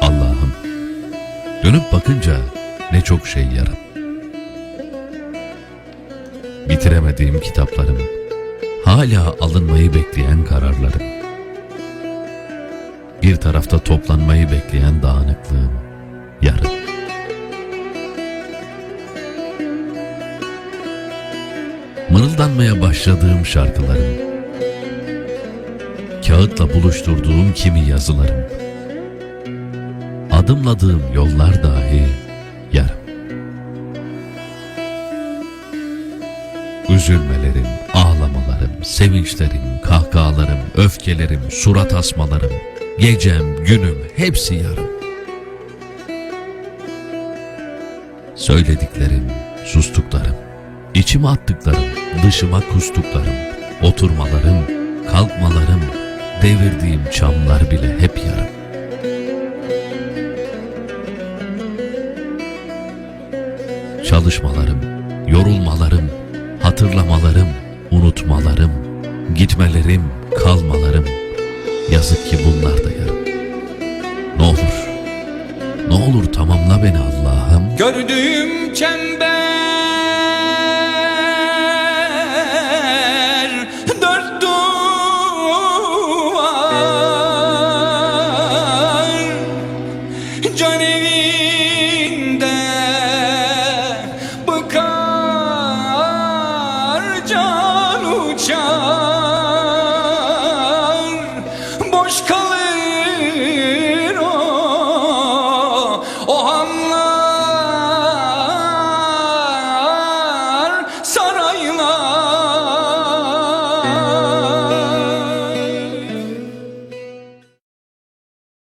Allah'ım dönüp bakınca ne çok şey yarım. Bitiremediğim kitaplarım, hala alınmayı bekleyen kararlarım. Bir tarafta toplanmayı bekleyen dağınıklığım, yarım. Mırıldanmaya başladığım şarkılarım, kağıtla buluşturduğum kimi yazılarım, adımladığım yollar dahi yarım. Üzülmelerim, ağlamalarım, sevinçlerim, kahkahalarım, öfkelerim, surat asmalarım, gecem, günüm hepsi yarım. Söylediklerim, sustuklarım, içime attıklarım, dışıma kustuklarım, oturmalarım, kalkmalarım, devirdiğim çamlar bile hep yarım. Çalışmalarım, yorulmalarım, hatırlamalarım, unutmalarım, gitmelerim, kalmalarım. Yazık ki bunlar da yarım. Ne olur, ne olur tamamla beni Allah'ım. Gördüğüm çember uçar Boş kal